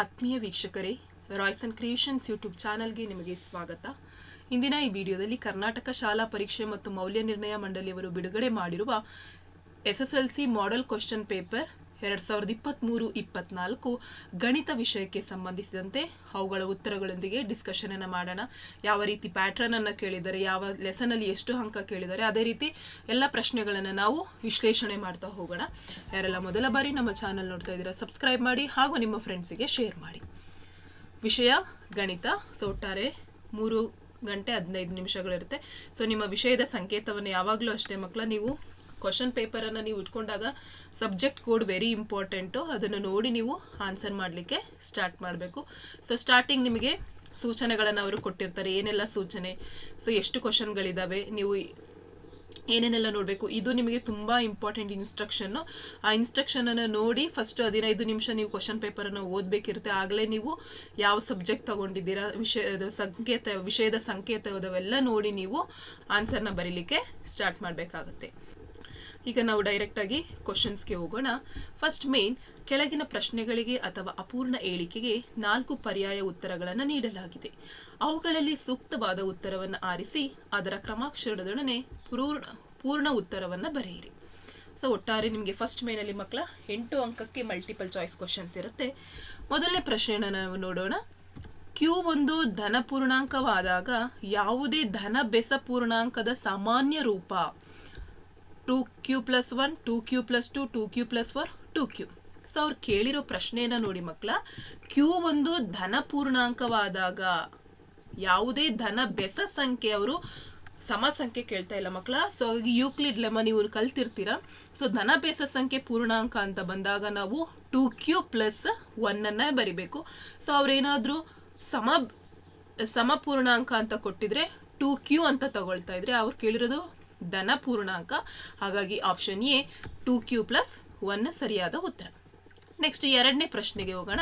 ಆತ್ಮೀಯ ವೀಕ್ಷಕರೇ Royce and creations YouTube ಚಾನಲ್ಗೆ ನಿಮಗೆ ಸ್ವಾಗತ. ಇಂದಿನ ಈ ವಿಡಿಯೋದಲ್ಲಿ ಕರ್ನಾಟಕ ಶಾಲಾ ಪರೀಕ್ಷೆ ಮತ್ತು ಮೌಲ್ಯ ನಿರ್ಣಯ ಮಂಡಳಿಯವರು ಬಿಡುಗಡೆ ಮಾಡಿರುವ S S L C model question paper ಎರಡ್ ಸಾವಿರದ ಇಪ್ಪತ್ತ್ಮೂರು ಇಪ್ಪತ್ನಾಲ್ಕು ಗಣಿತ ವಿಷಯಕ್ಕೆ ಸಂಬಂಧಿಸಿದಂತೆ ಅವುಗಳ ಉತ್ತರಗಳೊಂದಿಗೆ ಡಿಸ್ಕಷನನ್ನು ಮಾಡೋಣ. ಯಾವ ರೀತಿ ಪ್ಯಾಟ್ರನನ್ನು ಕೇಳಿದ್ದಾರೆ ಯಾವ ಲೆಸನಲ್ಲಿ ಎಷ್ಟು ಅಂಕ ಕೇಳಿದ್ದಾರೆ ಅದೇ ರೀತಿ ಎಲ್ಲ ಪ್ರಶ್ನೆಗಳನ್ನು ನಾವು ವಿಶ್ಲೇಷಣೆ ಮಾಡ್ತಾ ಹೋಗೋಣ. ಯಾರೆಲ್ಲ ಮೊದಲ ಬಾರಿ ನಮ್ಮ ಚಾನಲ್ ನೋಡ್ತಾ ಇದ್ದೀರಾ ಸಬ್ಸ್ಕ್ರೈಬ್ ಮಾಡಿ ಹಾಗೂ ನಿಮ್ಮ ಫ್ರೆಂಡ್ಸಿಗೆ ಶೇರ್ ಮಾಡಿ. ವಿಷಯ ಗಣಿತ. ಸೊ ಒಟ್ಟಾರೆ ಮೂರು ಗಂಟೆ ಹದಿನೈದು ನಿಮಿಷಗಳಿರುತ್ತೆ. ಸೊ ನಿಮ್ಮ ವಿಷಯದ ಸಂಕೇತವನ್ನು ಯಾವಾಗಲೂ ಅಷ್ಟೇ ಮಕ್ಕಳ, ನೀವು ಕ್ವಶನ್ ಪೇಪರನ್ನು ನೀವು ಇಟ್ಕೊಂಡಾಗ ಸಬ್ಜೆಕ್ಟ್ ಕೋಡ್ ವೆರಿ ಇಂಪಾರ್ಟೆಂಟು ಅದನ್ನು ನೋಡಿ ನೀವು ಆನ್ಸರ್ ಮಾಡಲಿಕ್ಕೆ ಸ್ಟಾರ್ಟ್ ಮಾಡಬೇಕು. ಸೊ ಸ್ಟಾರ್ಟಿಂಗ್ ನಿಮಗೆ ಸೂಚನೆಗಳನ್ನು ಅವರು ಕೊಟ್ಟಿರ್ತಾರೆ. ಏನೆಲ್ಲ ಸೂಚನೆ? ಸೊ ಎಷ್ಟು ಕ್ವಶನ್ಗಳಿದ್ದಾವೆ ನೀವು ಏನೇನೆಲ್ಲ ನೋಡಬೇಕು? ಇದು ನಿಮಗೆ ತುಂಬ ಇಂಪಾರ್ಟೆಂಟ್ ಇನ್ಸ್ಟ್ರಕ್ಷನ್ನು ಆ ಇನ್ಸ್ಟ್ರಕ್ಷನನ್ನು ನೋಡಿ ಫಸ್ಟ್ ಹದಿನೈದು ನಿಮಿಷ ನೀವು ಕ್ವಶನ್ ಪೇಪರನ್ನು ಓದಬೇಕಿರುತ್ತೆ. ಆಗಲೇ ನೀವು ಯಾವ ಸಬ್ಜೆಕ್ಟ್ ತೊಗೊಂಡಿದ್ದೀರಾ? ವಿಷಯದ ಸಂಕೇತ, ವಿಷಯದ ಸಂಕೇತದವೆಲ್ಲ ನೋಡಿ ನೀವು ಆನ್ಸರ್ನ ಬರೀಲಿಕ್ಕೆ ಸ್ಟಾರ್ಟ್ ಮಾಡಬೇಕಾಗುತ್ತೆ. ಈಗ ನಾವು ಡೈರೆಕ್ಟ್ ಡೈರೆಕ್ಟಾಗಿ ಕ್ವಶನ್ಸ್ಗೆ ಹೋಗೋಣ. ಫಸ್ಟ್ ಮೇನ್ ಕೆಳಗಿನ ಪ್ರಶ್ನೆಗಳಿಗೆ ಅಥವಾ ಅಪೂರ್ಣ ಹೇಳಿಕೆಗೆ ನಾಲ್ಕು ಪರ್ಯಾಯ ಉತ್ತರಗಳನ್ನು ನೀಡಲಾಗಿದೆ. ಅವುಗಳಲ್ಲಿ ಸೂಕ್ತವಾದ ಉತ್ತರವನ್ನು ಆರಿಸಿ, ಅದರ ಕ್ರಮಾಕ್ಷರದೊಡನೆ ಪೂರ್ಣ ಪೂರ್ಣ ಉತ್ತರವನ್ನು ಬರೆಯಿರಿ. ಸೊ ಒಟ್ಟಾರೆ ನಿಮಗೆ ಫಸ್ಟ್ ಮೇನಲ್ಲಿ ಮಕ್ಕಳ ಎಂಟು ಅಂಕಕ್ಕೆ ಮಲ್ಟಿಪಲ್ ಚಾಯ್ಸ್ ಕ್ವಶನ್ಸ್ ಇರುತ್ತೆ. ಮೊದಲನೇ ಪ್ರಶ್ನೆಯನ್ನು ನಾವು ನೋಡೋಣ. ಕ್ಯೂ ಒಂದು ಧನ ಪೂರ್ಣಾಂಕವಾದಾಗ ಯಾವುದೇ ಧನ ಬೆಸ ಪೂರ್ಣಾಂಕದ ಸಾಮಾನ್ಯ ರೂಪ. Two Q plus one, two Q plus two, two Q plus four, two Q. So ಅವ್ರು ಕೇಳಿರೋ ಪ್ರಶ್ನೆಯನ್ನ ನೋಡಿ ಮಕ್ಕಳ ಕ್ಯೂ ಒಂದು ಧನ ಪೂರ್ಣಾಂಕವಾದಾಗ ಯಾವುದೇ ಧನ ಬೆಸ ಸಂಖ್ಯೆ ಅವರು ಸಮ ಸಂಖ್ಯೆ ಕೇಳ್ತಾ ಇಲ್ಲ ಮಕ್ಕಳ ಸೊ ಯೂಕ್ಲಿಡ್ ಲೆಮ ನೀವು ಕಲ್ತಿರ್ತೀರಾ. ಸೊ ಧನ ಬೆಸ ಸಂಖ್ಯೆ ಪೂರ್ಣಾಂಕ ಅಂತ ಬಂದಾಗ ನಾವು ಟೂ ಕ್ಯೂ ಪ್ಲಸ್ ಒನ್ನನ್ನೇ ಬರಿಬೇಕು. ಸೊ ಅವರೇನಾದರೂ ಸಮ ಸಮ ಪೂರ್ಣಾಂಕ ಅಂತ ಕೊಟ್ಟಿದ್ರೆ ಟೂ ಕ್ಯೂ ಅಂತ ತಗೊಳ್ತಾ ಇದ್ರೆ ಅವ್ರು ಕೇಳಿರೋದು ಧನ ಪೂರ್ಣಾಂಕ, ಹಾಗಾಗಿ option A two Q plus one ಸರಿಯಾದ ಉತ್ತರ. ನೆಕ್ಸ್ಟ್ ಎರಡನೇ ಪ್ರಶ್ನೆಗೆ ಹೋಗೋಣ.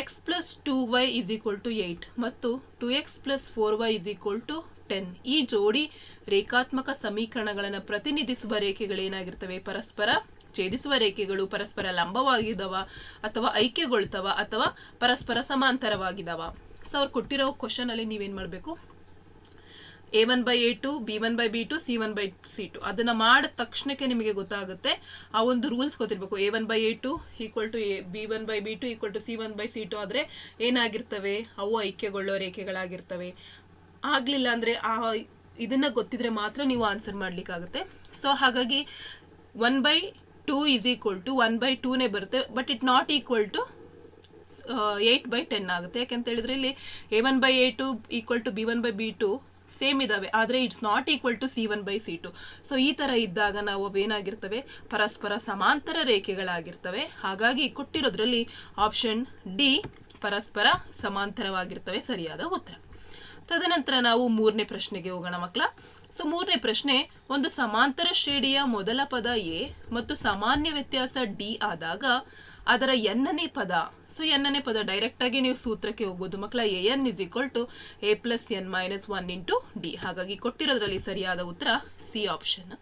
X plus two Y is equal to eight ಮತ್ತು two X plus four Y is equal to ten ಈ ಜೋಡಿ ರೇಖಾತ್ಮಕ ಸಮೀಕರಣಗಳನ್ನು ಪ್ರತಿನಿಧಿಸುವ ರೇಖೆಗಳೇನಾಗಿರ್ತವೆ? ಪರಸ್ಪರ ಛೇದಿಸುವ ರೇಖೆಗಳು ಪರಸ್ಪರ ಲಂಬವಾಗಿದ್ದಾವ ಅಥವಾ ಐಕ್ಯಗೊಳ್ತವ ಅಥವಾ ಪರಸ್ಪರ ಸಮಾಂತರವಾಗಿದ್ದಾವ ಸೊ ಅವ್ರು ಕೊಟ್ಟಿರೋ ಕ್ವಶನ್ ಅಲ್ಲಿ ನೀವೇನ್ ಮಾಡಬೇಕು? A one by A two B one by B two C one by C two ಅದನ್ನ ಮಾಡಿದ ತಕ್ಷಣಕ್ಕೆ ನಿಮಗೆ ಗೊತ್ತಾಗುತ್ತೆ ಆ ಒಂದು ರೂಲ್ಸ್ ಗೊತ್ತಿರಬೇಕು A one by A two equal to A B one by B two equal to C one by C two ಆದರೆ ಏನಾಗಿರ್ತವೆ ಅವು ಐಕ್ಯಗೊಳ್ಳೋ ರೇಖೆಗಳಾಗಿರ್ತವೆ ಆಗಲಿಲ್ಲ ಅಂದ್ರೆ ಆ ಇದನ್ನ ಗೊತ್ತಿದ್ರೆ ಮಾತ್ರ ನೀವು ಆನ್ಸರ್ ಮಾಡ್ಲಿಕ್ಕಾಗುತ್ತೆ ಸೊ ಹಾಗಾಗಿ one by two is equal to one by ಟೂನೇ ಬರುತ್ತೆ but it not equal to eight by ten ಆಗುತ್ತೆ ಯಾಕೆಂತ ಹೇಳಿದ್ರೆ ಇಲ್ಲಿ A one by A two equal to B one by B two same ಇದ್ದಾವೆ ಆದರೆ it's not equal to C one by C two so ಈ ತರ ಇದ್ದಾಗ ನಾವು ಅವೇನಾಗಿರ್ತವೆ? ಪರಸ್ಪರ ಸಮಾಂತರ ರೇಖೆಗಳಾಗಿರ್ತವೆ. ಹಾಗಾಗಿ ಕೊಟ್ಟಿರೋದ್ರಲ್ಲಿ ಆಪ್ಷನ್ ಡಿ ಪರಸ್ಪರ ಸಮಾಂತರವಾಗಿರ್ತವೆ. ಸರಿಯಾದ ಉತ್ತರ. ತದನಂತರ ನಾವು ಮೂರನೇ ಪ್ರಶ್ನೆಗೆ ಹೋಗೋಣ ಮಕ್ಕಳ. ಸೊ ಮೂರನೇ ಪ್ರಶ್ನೆ, ಒಂದು ಸಮಾಂತರ ಶ್ರೇಣಿಯ ಮೊದಲ ಪದ ಎ ಮತ್ತು ಸಾಮಾನ್ಯ ವ್ಯತ್ಯಾಸ ಡಿ ಆದಾಗ ಅದರ ಎನ್ನನೇ ಪದ. ಸೊ ಎನ್ನನೇ ಪದ ಡೈರೆಕ್ಟ್ ಆಗಿ ನೀವು ಸೂತ್ರಕ್ಕೆ ಹೋಗೋದು ಮಕ್ಕಳ A N is equal to A plus N minus one into D ಹಾಗಾಗಿ ಕೊಟ್ಟಿರೋದ್ರಲ್ಲಿ ಸರಿಯಾದ ಉತ್ತರ C option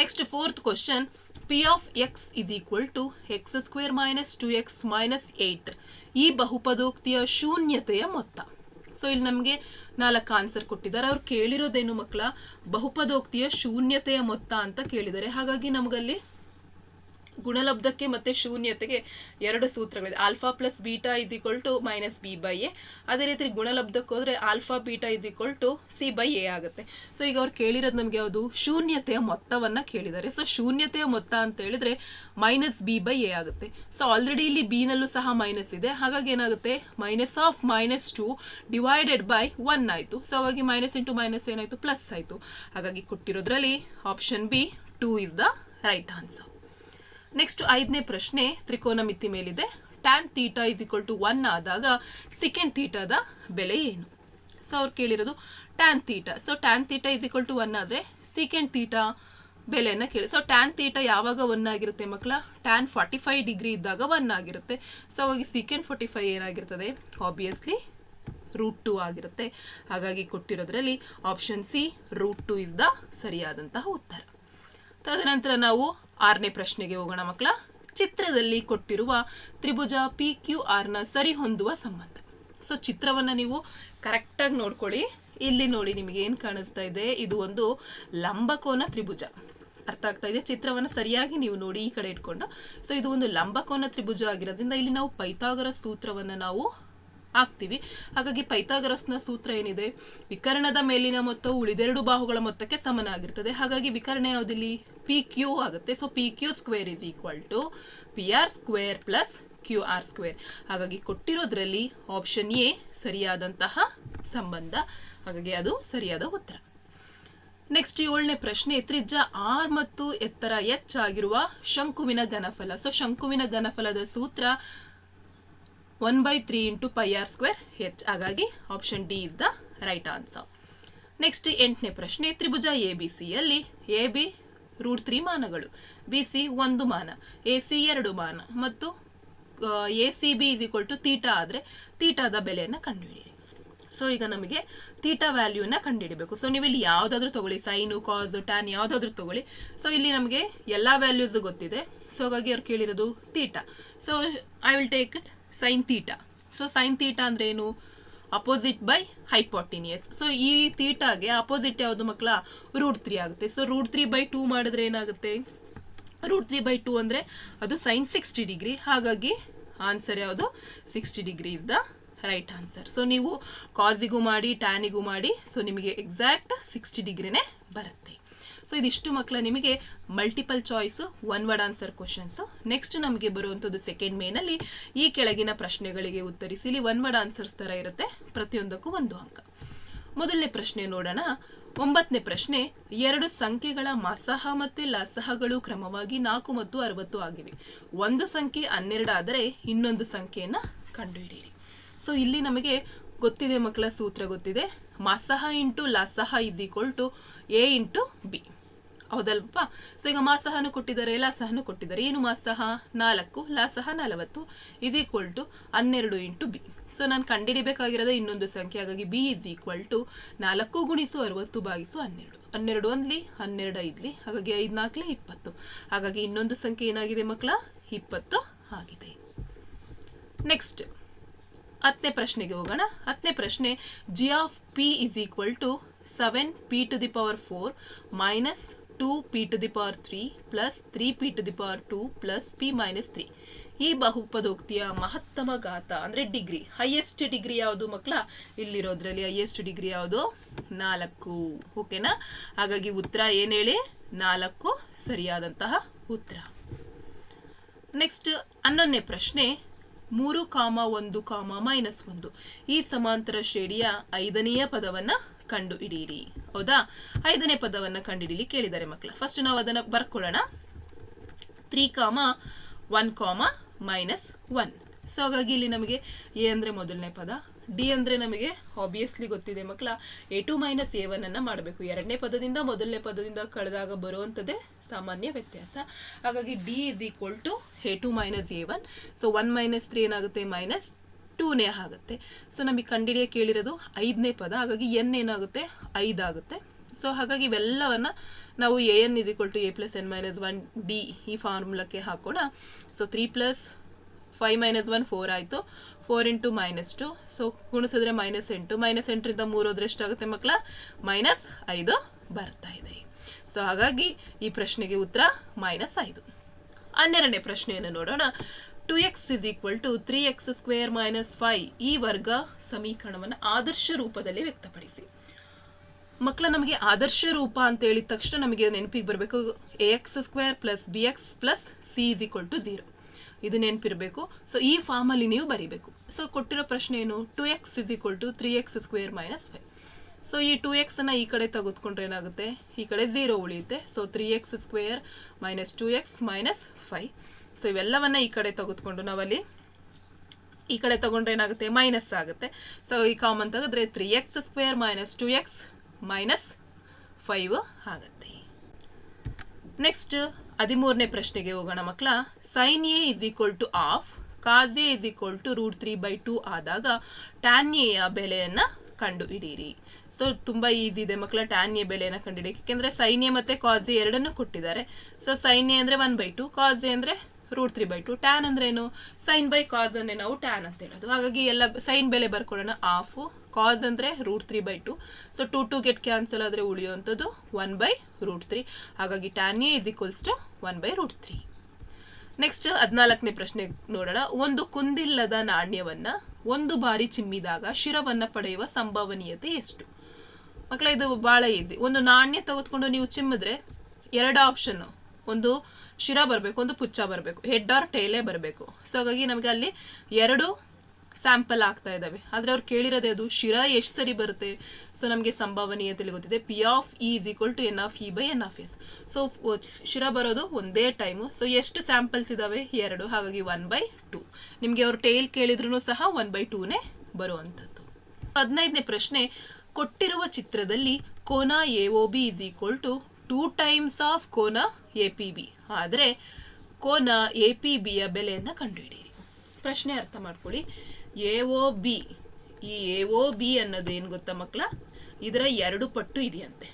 next fourth question P of X is equal to X square minus two X minus eight ಈ ಬಹುಪದೋಕ್ತಿಯ ಶೂನ್ಯತೆಯ ಮೊತ್ತ. ಸೊ ಇಲ್ಲಿ ನಮಗೆ ನಾಲ್ಕು ಆನ್ಸರ್ ಕೊಟ್ಟಿದ್ದಾರೆ. ಅವ್ರು ಕೇಳಿರೋದೇನು ಮಕ್ಕಳ? ಬಹುಪದೋಕ್ತಿಯ ಶೂನ್ಯತೆಯ ಮೊತ್ತ ಅಂತ ಕೇಳಿದ್ದಾರೆ. ಹಾಗಾಗಿ ನಮಗಲ್ಲಿ ಗುಣಲಬ್ಧಕ್ಕೆ ಮತ್ತೆ ಶೂನ್ಯತೆಗೆ ಎರಡು ಸೂತ್ರಗಳಿದೆ. Alpha plus beta is equal to minus B by A ಅದೇ ರೀತಿ ಗುಣಲಬ್ಧಕ್ಕೆ ಹೋದ್ರೆ alpha beta is equal to C by A ಆಗುತ್ತೆ. ಸೊ ಈಗ ಅವ್ರು ಕೇಳಿರೋದು ನಮಗೆ ಯಾವುದು? ಶೂನ್ಯತೆಯ ಮೊತ್ತವನ್ನ ಕೇಳಿದ್ದಾರೆ. ಸೊ ಶೂನ್ಯತೆಯ ಮೊತ್ತ ಅಂತ ಹೇಳಿದ್ರೆ ಮೈನಸ್ ಬಿ ಬೈ ಎ ಆಗುತ್ತೆ. ಸೊ ಆಲ್ರೆಡಿ ಇಲ್ಲಿ ಬಿ ನಲ್ಲೂ ಸಹ ಮೈನಸ್ ಇದೆ. ಹಾಗಾಗಿ ಏನಾಗುತ್ತೆ? Minus of minus two divided by one ಆಯ್ತು. ಸೊ ಹಾಗಾಗಿ ಮೈನಸ್ ಇಂಟು ಮೈನಸ್ ಏನಾಯ್ತು? ಪ್ಲಸ್ ಆಯ್ತು. ಹಾಗಾಗಿ ಕೊಟ್ಟಿರೋದ್ರಲ್ಲಿ option B two is the right answer next ಐದನೇ ಪ್ರಶ್ನೆ ತ್ರಿಕೋನ ಮಿತಿ ಮೇಲಿದೆ. Tan theta is equal to one ಆದಾಗ ಸೆಕೆಂಡ್ ತೀಟಾದ ಬೆಲೆ ಏನು? ಸೊ ಅವ್ರು ಕೇಳಿರೋದು tan theta so tan theta is equal to one ಆದರೆ ಸೆಕೆಂಡ್ ತೀಟಾ ಬೆಲೆಯನ್ನು ಕೇಳಿ. ಸೊ ಟ್ಯಾನ್ ತೀಟಾ ಯಾವಾಗ ಒನ್ ಆಗಿರುತ್ತೆ ಮಕ್ಕಳ? ಟ್ಯಾನ್ ಫಾರ್ಟಿ ಫೈವ್ ಡಿಗ್ರಿ ಇದ್ದಾಗ ಒನ್ ಆಗಿರುತ್ತೆ. ಸೊ ಹಾಗಾಗಿ ಸೆಕೆಂಡ್ ಫಾರ್ಟಿ ಫೈವ್ ಏನಾಗಿರ್ತದೆ? ಆಬ್ವಿಯಸ್ಲಿ ರೂಟ್ ಟು ಆಗಿರುತ್ತೆ. ಹಾಗಾಗಿ ಕೊಟ್ಟಿರೋದ್ರಲ್ಲಿ option C root two is the ಸರಿಯಾದಂತಹ ಉತ್ತರ. ತದನಂತರ ನಾವು ಆರನೇ ಪ್ರಶ್ನೆಗೆ ಹೋಗೋಣ ಮಕ್ಕಳ. ಚಿತ್ರದಲ್ಲಿ ಕೊಟ್ಟಿರುವ ತ್ರಿಭುಜ ಪಿ ಕ್ಯೂ ಆರ್ನ ಸರಿ ಹೊಂದುವ ಸಂಬಂಧ. ಸೊ ಚಿತ್ರವನ್ನು ನೀವು ಕರೆಕ್ಟಾಗಿ ನೋಡ್ಕೊಳ್ಳಿ. ಇಲ್ಲಿ ನೋಡಿ ನಿಮಗೆ ಏನು ಕಾಣಿಸ್ತಾ ಇದೆ. ಇದು ಒಂದು ಲಂಬಕೋನ ತ್ರಿಭುಜ. ಅರ್ಥ ಆಗ್ತಾ ಇದೆ? ಚಿತ್ರವನ್ನು ಸರಿಯಾಗಿ ನೀವು ನೋಡಿ ಈ ಕಡೆ ಇಟ್ಕೊಂಡು. ಸೊ ಇದು ಒಂದು ಲಂಬಕೋನ ತ್ರಿಭುಜ ಆಗಿರೋದ್ರಿಂದ ಇಲ್ಲಿ ನಾವು ಪೈಥಾಗರಸ್ ಸೂತ್ರವನ್ನು ನಾವು ಹಾಕ್ತೀವಿ. ಹಾಗಾಗಿ ಪೈಥಾಗರಸ್ನ ಸೂತ್ರ ಏನಿದೆ? ವಿಕರಣದ ಮೇಲಿನ ಮೊತ್ತವು ಉಳಿದೆರಡು ಬಾಹುಗಳ ಮೊತ್ತಕ್ಕೆ ಸಮನಾಗಿರ್ತದೆ. ಹಾಗಾಗಿ ವಿಕರ್ಣ ಯಾವ್ದಿಲ್ಲಿ? ಪಿ ಕ್ಯೂ ಆಗುತ್ತೆ. So P Q square is equal to P R square plus Q R square ಹಾಗಾಗಿ ಕೊಟ್ಟಿರೋದ್ರಲ್ಲಿ ಆಪ್ಷನ್ ಎ ಸರಿಯಾದಂತಹ ಸಂಬಂಧ. ಹಾಗಾಗಿ ಅದು ಸರಿಯಾದ ಉತ್ತರ. ನೆಕ್ಸ್ಟ್ ಏಳನೇ ಪ್ರಶ್ನೆ, ತ್ರಿಜ್ಯ ಆರ್ ಮತ್ತು ಎತ್ತರ ಎಚ್ ಆಗಿರುವ ಶಂಕುವಿನ ಘನಫಲ. ಸೊ ಶಂಕುವಿನ ಘನಫಲದ ಸೂತ್ರ one by three into pi R square H ಹಾಗಾಗಿ option D is the right answer next ಎಂಟನೇ ಪ್ರಶ್ನೆ, ತ್ರಿಭುಜ ಎ ಬಿ ಸಿಯಲ್ಲಿ ಎ ಬಿ ರೂಟ್ ತ್ರೀ ಮಾನಗಳು. ಬಿ ಸಿ ಒಂದು ಮಾನ. ಎ ಸಿ ಎರಡು ಮಾನ. ಮತ್ತು A C B is equal to theta ಆದರೆ ತೀಟಾದ ಬೆಲೆಯನ್ನು ಕಂಡುಹಿಡಿಯಿರಿ. ಸೊ ಈಗ ನಮಗೆ ತೀಟಾ ವ್ಯಾಲ್ಯೂನ ಕಂಡುಹಿಡಬೇಕು. ಸೊ ನೀವು ಇಲ್ಲಿ ಯಾವುದಾದ್ರೂ ತಗೊಳ್ಳಿ. ಸೈನು ಕಾಸು ಟ್ಯಾನ್ ಯಾವುದಾದ್ರೂ ತಗೊಳ್ಳಿ. ಸೊ ಇಲ್ಲಿ ನಮಗೆ ಎಲ್ಲ ವ್ಯಾಲ್ಯೂಸು ಗೊತ್ತಿದೆ. ಸೊ ಹಾಗಾಗಿ ಅವ್ರು ಕೇಳಿರೋದು theta so I will take it sine theta so sine theta ಅಂದ್ರೆ ಏನು? ಅಪೋಸಿಟ್ ಬೈ ಹೈಪೋಟಿನಿಯಸ್ ಸೊ ಈ ತೀಟಾಗೆ ಅಪೋಸಿಟ್ ಯಾವುದು ಮಕ್ಕಳ? ರೂಟ್ ತ್ರೀ ಆಗುತ್ತೆ. So root three by two ಮಾಡಿದ್ರೆ ಏನಾಗುತ್ತೆ? ರೂಟ್ ತ್ರೀ ಬೈ ಟೂ ಅಂದರೆ ಅದು ಸೈನ್ ಸಿಕ್ಸ್ಟಿ ಡಿಗ್ರಿ ಹಾಗಾಗಿ ಆನ್ಸರ್ ಯಾವುದು? Sixty degree is the right answer so ನೀವು ಕಾಸಿಗೂ ಮಾಡಿ ಟ್ಯಾನಿಗೂ ಮಾಡಿ ಸೊ ನಿಮಗೆ ಎಕ್ಸಾಕ್ಟ್ ಸಿಕ್ಸ್ಟಿ ಡಿಗ್ರಿನೇ ಬರುತ್ತೆ. ಸೊ ಇದಿಷ್ಟು ಮಕ್ಕಳ ನಿಮಗೆ multiple choice one word answer questions next ನಮಗೆ ಬರುವಂಥದ್ದು ಸೆಕೆಂಡ್ ಮೇನಲ್ಲಿ ಈ ಕೆಳಗಿನ ಪ್ರಶ್ನೆಗಳಿಗೆ ಉತ್ತರಿಸಿ. ಇಲ್ಲಿ ಒನ್ ವರ್ಡ್ ಆನ್ಸರ್ಸ್ ಥರ ಇರುತ್ತೆ. ಪ್ರತಿಯೊಂದಕ್ಕೂ ಒಂದು ಅಂಕ. ಮೊದಲನೇ ಪ್ರಶ್ನೆ ನೋಡೋಣ. ಒಂಬತ್ತನೇ ಪ್ರಶ್ನೆ, ಎರಡು ಸಂಖ್ಯೆಗಳ ಮಸಹ ಮತ್ತು ಲಸಹಗಳು ಕ್ರಮವಾಗಿ ನಾಲ್ಕು ಮತ್ತು ಅರವತ್ತು ಆಗಿವೆ. ಒಂದು ಸಂಖ್ಯೆ ಹನ್ನೆರಡು ಆದರೆ ಇನ್ನೊಂದು ಸಂಖ್ಯೆಯನ್ನು ಕಂಡುಹಿಡಿಯಿರಿ. ಸೊ ಇಲ್ಲಿ ನಮಗೆ ಗೊತ್ತಿದೆ ಮಕ್ಕಳ ಸೂತ್ರ ಗೊತ್ತಿದೆ. ಮಸಹ into ಲಸಹ is equal A into B ಹೌದಲ್ವಾ? ಸೊ ಈಗ ಮಾಸಹನು ಕೊಟ್ಟಿದ್ದಾರೆ ಲಾಸಹನು ಕೊಟ್ಟಿದ್ದಾರೆ. ಏನು ಮಾಸಹ ನಾಲ್ಕು ಲಾಸಹ ನಲವತ್ತು. ಇಸ್ ಈಕ್ವಲ್ ಟು ಹನ್ನೆರಡು ಇಂಟು ಬಿ ಸೊ ನಾನು ಕಂಡುಹಿಡಿಬೇಕಾಗಿರೋದು ಇನ್ನೊಂದು ಸಂಖ್ಯೆ. ಹಾಗಾಗಿ ಬಿ ಇಸ್ ಈಕ್ವಲ್ ಟು ನಾಲ್ಕು ಗುಣಿಸು ಅರವತ್ತು ಬಾಗಿಸು ಹನ್ನೆರಡು. ಹನ್ನೆರಡು ಒಂದ್ಲಿ, ಹನ್ನೆರಡು ಐದ್ಲಿ, ಹಾಗಾಗಿ ಐದು ನಾಲ್ಕಲಿ ಇಪ್ಪತ್ತು. ಹಾಗಾಗಿ ಇನ್ನೊಂದು ಸಂಖ್ಯೆ ಏನಾಗಿದೆ ಮಕ್ಕಳ? ಇಪ್ಪತ್ತು ಆಗಿದೆ. ನೆಕ್ಸ್ಟ್ ಹತ್ತನೇ ಪ್ರಶ್ನೆಗೆ ಹೋಗೋಣ. ಹತ್ತನೇ ಪ್ರಶ್ನೆ G of P is equal to seven P to the power four minus two P to the power three plus three P to the power two plus P minus three ಈ ಬಹುಪದೋಕ್ತಿಯ ಮಹತ್ತಮ ಘಾತ ಅಂದ್ರೆ degree highest degree ಯಾವುದು ಮಕ್ಕಳ ಇಲ್ಲಿರೋದ್ರಲ್ಲಿ highest degree ಯಾವುದು? ನಾಲ್ಕು. ಓಕೆನಾ ಹಾಗಾಗಿ ಉತ್ತರ ಏನ್ ಹೇಳಿ? ನಾಲ್ಕು ಸರಿಯಾದಂತಹ ಉತ್ತರ. ನೆಕ್ಸ್ಟ್ ಹನ್ನೊಂದನೇ ಪ್ರಶ್ನೆ. ಮೂರು ಕಾಮ ಒಂದು ಕಾಮ ಮೈನಸ್ ಒಂದು. ಈ ಸಮಾಂತರ ಶ್ರೇಣಿಯ ಐದನೆಯ ಪದವನ್ನ ಕಂಡು ಹಿಡಿಯಿರಿ ಹೌದಾ? ಐದನೇ ಪದವನ್ನ ಕಂಡುಹಿಡಿಲಿ, ಕೇಳಿದ್ದಾರೆ ಮಕ್ಕಳ. ಫಸ್ಟ್ ನಾವು ಅದನ್ನ ಬರ್ಕೊಳ್ಳೋಣ. Three comma one comma minus one so ಹಾಗಾಗಿ ಇಲ್ಲಿ ನಮಗೆ ಎ ಅಂದ್ರೆ ಮೊದಲನೇ ಪದ ಡಿ ಅಂದ್ರೆ ನಮಗೆ ಆಬ್ವಿಯಸ್ಲಿ ಗೊತ್ತಿದೆ ಮಕ್ಕಳ. A two minus A one ಅನ್ನ ಮಾಡಬೇಕು. ಎರಡನೇ ಪದದಿಂದ ಮೊದಲನೇ ಪದದಿಂದ ಕಳೆದಾಗ ಬರುವಂಥದ್ದೇ ಸಾಮಾನ್ಯ ವ್ಯತ್ಯಾಸ. ಹಾಗಾಗಿ D is equal to A two minus A one so one minus three ಏನಾಗುತ್ತೆ? ಮೈನಸ್ ಟೂನೇ ಆಗುತ್ತೆ. ಸೊ ನಮಗೆ ಕಂಡಿಡಿಯ ಕೇಳಿರೋದು ಐದನೇ ಪದ. ಹಾಗಾಗಿ ಎನ್ ಏನಾಗುತ್ತೆ? ಐದಾಗುತ್ತೆ ಸೊ ಹಾಗಾಗಿ ಇವೆಲ್ಲವನ್ನು ನಾವು A N is equal to A plus N minus one D ಈ ಫಾರ್ಮುಲಕ್ಕೆ ಹಾಕೋಣ. So three plus five minus one four ಆಯಿತು. Four into minus two so ಗುಣಿಸಿದ್ರೆ minus ಎಂಟು. ಮೈನಸ್ ಎಂಟರಿಂದ ಮೂರು ಹೋದ್ರೆ ಎಷ್ಟಾಗುತ್ತೆ ಮಕ್ಕಳ? ಮೈನಸ್ ಐದು ಬರ್ತಾ ಇದೆ. ಸೊ ಹಾಗಾಗಿ ಈ ಪ್ರಶ್ನೆಗೆ ಉತ್ತರ ಮೈನಸ್ ಐದು. ಹನ್ನೆರಡನೇ ಪ್ರಶ್ನೆಯನ್ನು ನೋಡೋಣ. Two X is equal to three X square minus five ಈ ವರ್ಗ ಸಮೀಕರಣವನ್ನು ಆದರ್ಶ ರೂಪದಲ್ಲಿ ವ್ಯಕ್ತಪಡಿಸಿ. ಮಕ್ಕಳ ನಮಗೆ ಆದರ್ಶ ರೂಪ ಅಂತ ಹೇಳಿದ ತಕ್ಷಣ ನಮಗೆ ನೆನಪಿಗೆ ಬರಬೇಕು A X square plus B X plus C is equal to zero ಇದು ನೆನಪಿರಬೇಕು. ಸೊ ಈ ಫಾರ್ಮಲ್ಲಿ ನೀವು ಬರೀಬೇಕು. ಸೊ ಕೊಟ್ಟಿರೋ ಪ್ರಶ್ನೆ ಏನು? Two X is equal to three X square minus five so ಈ ಟು ಎಕ್ಸನ್ನು ಈ ಕಡೆ ತೆಗೆದುಕೊಂಡ್ರೆ ಏನಾಗುತ್ತೆ? ಈ ಕಡೆ ಝೀರೋ ಉಳಿಯುತ್ತೆ. So three X square minus two X minus five so ಇವೆಲ್ಲವನ್ನ ಈ ಕಡೆ ತೆಗೆದುಕೊಂಡು ನಾವಲ್ಲಿ ಈ ಕಡೆ ತಗೊಂಡ್ರೆ ಏನಾಗುತ್ತೆ? ಮೈನಸ್ ಆಗುತ್ತೆ. ಸೊ ಈ ಕಾಮನ್ ತೆಗೆದ್ರೆ three X square minus two X minus five ಆಗುತ್ತೆ. ನೆಕ್ಸ್ಟ್ ಹದಿಮೂರನೇ ಪ್ರಶ್ನೆಗೆ ಹೋಗೋಣ ಮಕ್ಕಳ. Sine A is equal to of cos A is equal to root three by two ಆದಾಗ ಟ್ಯಾನ್ ಎಯ ಬೆಲೆಯನ್ನ ಕಂಡು ಹಿಡೀರಿ ಸೊ ತುಂಬ ಈಸಿ ಇದೆ ಮಕ್ಕಳ ಟ್ಯಾನ್ ಎ ಬೆಲೆಯನ್ನು ಕಂಡುಹಿಡಿಯಕ್ಕೆ. ಯಾಕೆಂದ್ರೆ ಸೈನ್ಯ ಮತ್ತು ಕಾಸ್ ಎ ಎರಡನ್ನು ಕೊಟ್ಟಿದ್ದಾರೆ. ಸೊ ಸೈನ್ಯ ಅಂದ್ರೆ one by two cos A ಅಂದ್ರೆ root three by two tan ಅಂದ್ರೆ ಏನು? ಸೈನ್ ಬೈ ಕಾಸ್ ಅನ್ನೇ ನಾವು ಟ್ಯಾನ್ ಅಂತ ಹೇಳೋದು. ಹಾಗಾಗಿ ಎಲ್ಲ ಸೈನ್ ಬೆಲೆ ಬರ್ಕೊಳ್ಳೋಣ. ಆಫ್ ಕಾಸ್ ಅಂದರೆ root three by two so two two get cancel ಆದರೆ ಉಳಿಯುವಂಥದ್ದು ಒನ್ ಬೈ ರೂಟ್ ತ್ರೀ ಹಾಗಾಗಿ tan A is equals to one by root three next ಹದಿನಾಲ್ಕನೇ ಪ್ರಶ್ನೆ ನೋಡೋಣ. ಒಂದು ಕುಂದಿಲ್ಲದ ನಾಣ್ಯವನ್ನ ಒಂದು ಬಾರಿ ಚಿಮ್ಮಿದಾಗ ಶಿರವನ್ನ ಪಡೆಯುವ ಸಂಭವನೀಯತೆ ಎಷ್ಟು? ಮಕ್ಕಳ, ಇದು ಬಹಳ ಈಸಿ ಒಂದು ನಾಣ್ಯ ತೆಗೆದುಕೊಂಡು ನೀವು ಚಿಮ್ಮಿದ್ರೆ ಎರಡು ಆಪ್ಷನ್ ಒಂದು ಶಿರ ಬರಬೇಕು, ಒಂದು ಪುಚ್ಚ ಬರಬೇಕು ಹೆಡ್ ಆರ್ ಟೇಲೇ ಬರಬೇಕು. ಸೊ ಹಾಗಾಗಿ ನಮಗೆ ಅಲ್ಲಿ ಎರಡು ಸ್ಯಾಂಪಲ್ ಆಗ್ತಾ ಇದ್ದಾವೆ. ಆದರೆ ಅವ್ರು ಕೇಳಿರೋದೇ ಅದು, ಶಿರ ಎಷ್ಟು ಸರಿ ಬರುತ್ತೆ? ಸೊ ನಮಗೆ ಸಂಭಾವನೀಯತೆಯಲ್ಲಿ ಗೊತ್ತಿದೆ? P of E is equal to N of E by N of S so ಶಿರ ಬರೋದು ಒಂದೇ ಟೈಮು ಸೊ ಎಷ್ಟು ಸ್ಯಾಂಪಲ್ಸ್ ಇದಾವೆ? ಎರಡು, ಹಾಗಾಗಿ ಒನ್ ಬೈ ಟೂ ನಿಮಗೆ ಅವ್ರು ಟೈಲ್ ಕೇಳಿದ್ರು ಸಹ ಒನ್ ಬೈ ಟೂನೇ ಬರುವಂಥದ್ದು. ಹದಿನೈದನೇ ಪ್ರಶ್ನೆ, ಕೊಟ್ಟಿರುವ ಚಿತ್ರದಲ್ಲಿ ಕೋನ A O B is equal to two times of ಕೋನ ಎ ಪಿ ಬಿ ಆದರೆ ಕೋನ ಎ ಪಿ ಬಿಯ ಬೆಲೆಯನ್ನು ಕಂಡುಹಿಡಿಯಿರಿ. ಪ್ರಶ್ನೆ ಅರ್ಥ ಮಾಡ್ಕೊಳ್ಳಿ. ಎ ಒ ಬಿ ಈ ಎ ಒ ಬಿ ಅನ್ನೋದು ಏನು ಗೊತ್ತಾ ಮಕ್ಕಳ ಇದರ ಎರಡು ಪಟ್ಟು ಇದೆಯಂತೆ.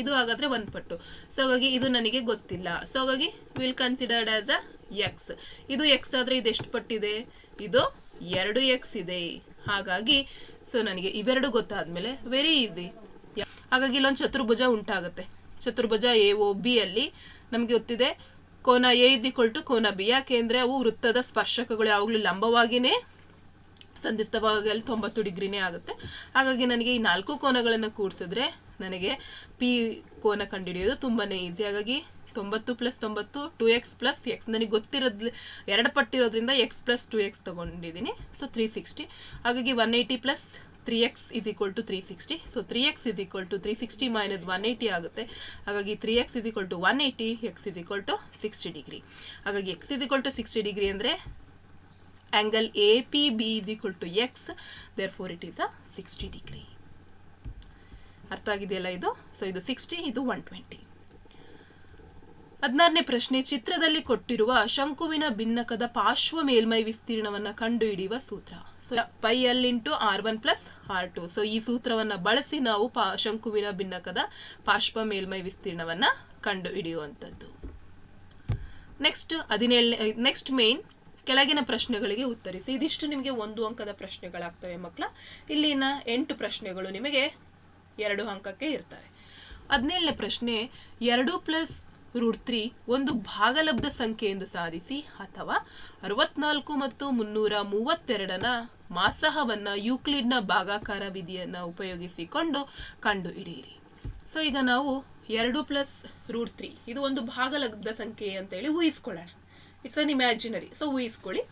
ಇದು ಹಾಗಾದರೆ ಒಂದು ಪಟ್ಟು. ಸೊ ಹಾಗಾಗಿ ಇದು ನನಗೆ ಗೊತ್ತಿಲ್ಲ. ಸೊ ಹಾಗಾಗಿ will considered as a X ಇದು ಎಕ್ಸ್ ಆದರೆ ಇದು ಎಷ್ಟು ಪಟ್ಟಿದೆ? ಇದು ಎರಡು ಎಕ್ಸ್ ಇದೆ. ಹಾಗಾಗಿ ಸೊ ನನಗೆ ಇವೆರಡು ಗೊತ್ತಾದ ಮೇಲೆ ವೆರಿ ಈಸಿ ಹಾಗಾಗಿ ಇಲ್ಲೊಂದು ಚತುರ್ಭುಜ ಉಂಟಾಗುತ್ತೆ. ಚತುರ್ಭುಜ ಎ ಒ ಬಿ ಅಲ್ಲಿ ನಮಗೆ ಗೊತ್ತಿದೆ. ಕೋನ ಎ ಇಸ್ ಈಕ್ವಲ್ ಟು ಕೋನ ಬಿ ಯಾಕೆ ಯಾಕೆಂದ್ರೆ ಅವು ವೃತ್ತದ ಸ್ಪರ್ಶಕಗಳು ಯಾವಾಗಲೂ ಲಂಬವಾಗಿನೇ ಸಂಧಿಸ್ತವಾಗ ಅಲ್ಲಿ ತೊಂಬತ್ತು ಡಿಗ್ರಿನೇ ಆಗುತ್ತೆ. ಹಾಗಾಗಿ ನನಗೆ ಈ ನಾಲ್ಕು ಕೋನಗಳನ್ನು ಕೂಡಿಸಿದ್ರೆ ನನಗೆ ಪಿ ಕೋನ ಕಂಡುಹಿಡಿಯೋದು ತುಂಬಾನೇ ಈಸಿ ಹಾಗಾಗಿ ತೊಂಬತ್ತು ಪ್ಲಸ್ ತೊಂಬತ್ತು ಟು ಎಕ್ಸ್ ಪ್ಲಸ್ ಎಕ್ಸ್ ನನಗೆ ಗೊತ್ತಿರೋದ್, ಎರಡು ಪಟ್ಟಿರೋದ್ರಿಂದ ಎಕ್ಸ್ ಪ್ಲಸ್ ಟು ಎಕ್ಸ್ ತೊಗೊಂಡಿದ್ದೀನಿ. ಸೊ ತ್ರೀ ಸಿಕ್ಸ್ಟಿ ಹಾಗಾಗಿ one eighty plus three X is equal to three sixty so three X is equal to three sixty minus one eighty ಆಗುತ್ತೆ ಹಾಗಾಗಿ three X is equal to one eighty X is equal to sixty degree ಹಾಗಾಗಿ X is equal to sixty degree ಅಂದರೆ angle APB is two X x, therefore, it is a 60 degree ಅರ್ಥ ಆಗಿದೆಯಲ್ಲ ಇದು? So ಇದು sixty ಇದು one twenty ಹದಿನಾರನೇ ಪ್ರಶ್ನೆ, ಚಿತ್ರದಲ್ಲಿ ಕೊಟ್ಟಿರುವ ಶಂಕುವಿನ ಭಿನ್ನಕದ ಪಾರ್ಶ್ವ ಮೇಲ್ಮೈ ವಿಸ್ತೀರ್ಣವನ್ನು ಕಂಡುಹಿಡಿಯುವ ಸೂತ್ರ. So pi L into R one plus R two so ಈ ಸೂತ್ರವನ್ನ ಬಳಸಿ ನಾವು ಪಾ ಶಂಕುವಿನ ಭಿನ್ನಕದ ಪಾರ್ಶ್ವ ಮೇಲ್ಮೈ ವಿಸ್ತೀರ್ಣವನ್ನ ಕಂಡು ಹಿಡಿಯುವಂಥದ್ದು ನೆಕ್ಸ್ಟ್ ಹದಿನೇಳನೇ ನೆಕ್ಸ್ಟ್ ಮೇನ್ ಕೆಳಗಿನ ಪ್ರಶ್ನೆಗಳಿಗೆ ಉತ್ತರಿಸಿ. ಇದಿಷ್ಟು ನಿಮಗೆ ಒಂದು ಅಂಕದ ಪ್ರಶ್ನೆಗಳಾಗ್ತವೆ ಮಕ್ಕಳ ಇಲ್ಲಿನ ಎಂಟು ಪ್ರಶ್ನೆಗಳು ನಿಮಗೆ ಎರಡು ಅಂಕಕ್ಕೆ ಇರ್ತವೆ. ಹದಿನೇಳನೇ ಪ್ರಶ್ನೆ, ಎರಡು ಪ್ಲಸ್ ರೂಟ್ ತ್ರೀ ಒಂದು ಭಾಗಲಬ್ಧ ಸಂಖ್ಯೆ ಎಂದು ಸಾಧಿಸಿ ಅಥವಾ ಅರವತ್ನಾಲ್ಕು ಮತ್ತು ಮುನ್ನೂರ ಮೂವತ್ತೆರಡನ ಮಾಸಹವನ್ನ ಯೂಕ್ಲಿಡ್ನ ಭಾಗಾಕಾರ ವಿಧಿಯನ್ನು ಉಪಯೋಗಿಸಿಕೊಂಡು ಕಂಡುಹಿಡಿಯಿರಿ. ಸೊ ಈಗ ನಾವು ಎರಡು ಪ್ಲಸ್ ರೂಟ್ ತ್ರೀ ಇದು ಒಂದು ಭಾಗಲಬ್ಧ ಸಂಖ್ಯೆ ಅಂತೇಳಿ ಊಹಿಸ್ಕೊಳ್ಳೋಣ. ಇಟ್ಸ್ ಅನ್ ಇಮ್ಯಾಜಿನರಿ ಸೊ ಊಹಿಸ್ಕೊಳ್ಳಿ.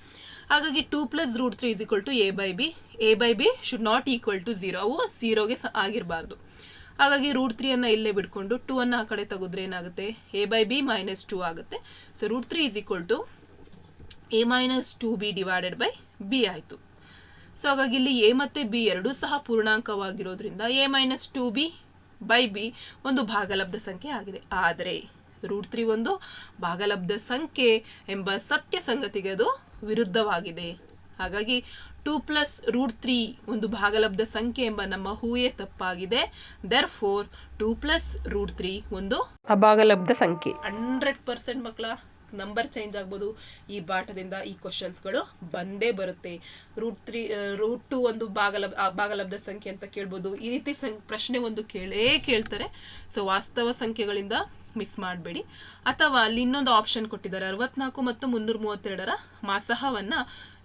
ಹಾಗಾಗಿ two plus root three is equal to A by B A by B should not equal to zero ಅವು ಝೀರೋಗೆ ಆಗಿರಬಾರ್ದು. ಹಾಗಾಗಿ ರೂಟ್ ತ್ರೀ ಅನ್ನ ಇಲ್ಲೇ ಬಿಟ್ಕೊಂಡು ಟೂ ಅನ್ನು ಆ ಕಡೆ ತೆಗೆದ್ರೆ ಏನಾಗುತ್ತೆ? A by B minus two ಆಗುತ್ತೆ. So root three is equal to A minus two B divided by B ಆಯಿತು. ಸೊ ಹಾಗಾಗಿ ಇಲ್ಲಿ ಎ ಮತ್ತು ಬಿ ಎರಡೂ ಸಹ ಪೂರ್ಣಾಂಕವಾಗಿರೋದ್ರಿಂದ A minus two B by B ಒಂದು ಭಾಗಲಬ್ಧ ಸಂಖ್ಯೆ ಆಗಿದೆ. ಆದರೆ ರೂಟ್ ತ್ರೀ ಒಂದು ಭಾಗಲಬ್ಧ ಸಂಖ್ಯೆ ಎಂಬ ಸತ್ಯ ಸಂಗತಿಗೆ ಅದು ವಿರುದ್ಧವಾಗಿದೆ. ಹಾಗಾಗಿ ಟೂ ಪ್ಲಸ್ ರೂಟ್ ತ್ರೀ ಒಂದು ಭಾಗಲಬ್ಧ ಸಂಖ್ಯೆ ಎಂಬ ನಮ್ಮ ಹೂಯೇ ತಪ್ಪಾಗಿದೆ. Therefore two plus root three ಒಂದು ಅಭಾಗಲಬ್ಧ ಸಂಖ್ಯೆ. ಹಂಡ್ರೆಡ್ ಪರ್ಸೆಂಟ್ ಮಕ್ಕಳ ನಂಬರ್ ಚೇಂಜ್ ಆಗ್ಬೋದು, ಈ ಪಾಠದಿಂದ ಈ ಕ್ವಶನ್ಸ್ಗಳು ಬಂದೇ ಬರುತ್ತೆ. ರೂಟ್ ತ್ರೀ ರೂಟ್ ಟು ಒಂದು ಭಾಗಲಬ್ ಭಾಗಲಬ್ಧ ಸಂಖ್ಯೆ ಅಂತ ಕೇಳ್ಬೋದು. ಈ ರೀತಿ ಸಂ, ಪ್ರಶ್ನೆ ಒಂದು ಕೇಳೇ ಕೇಳ್ತಾರೆ. ಸೊ ವಾಸ್ತವ ಸಂಖ್ಯೆಗಳಿಂದ ಮಿಸ್ ಮಾಡಬೇಡಿ. ಅಥವಾ ಅಲ್ಲಿ ಇನ್ನೊಂದು ಆಪ್ಷನ್ ಕೊಟ್ಟಿದ್ದಾರೆ, ಅರವತ್ನಾಲ್ಕು ಮತ್ತು ಮುನ್ನೂರ ಮೂವತ್ತೆರಡರ ಮಾಸಹವನ್ನ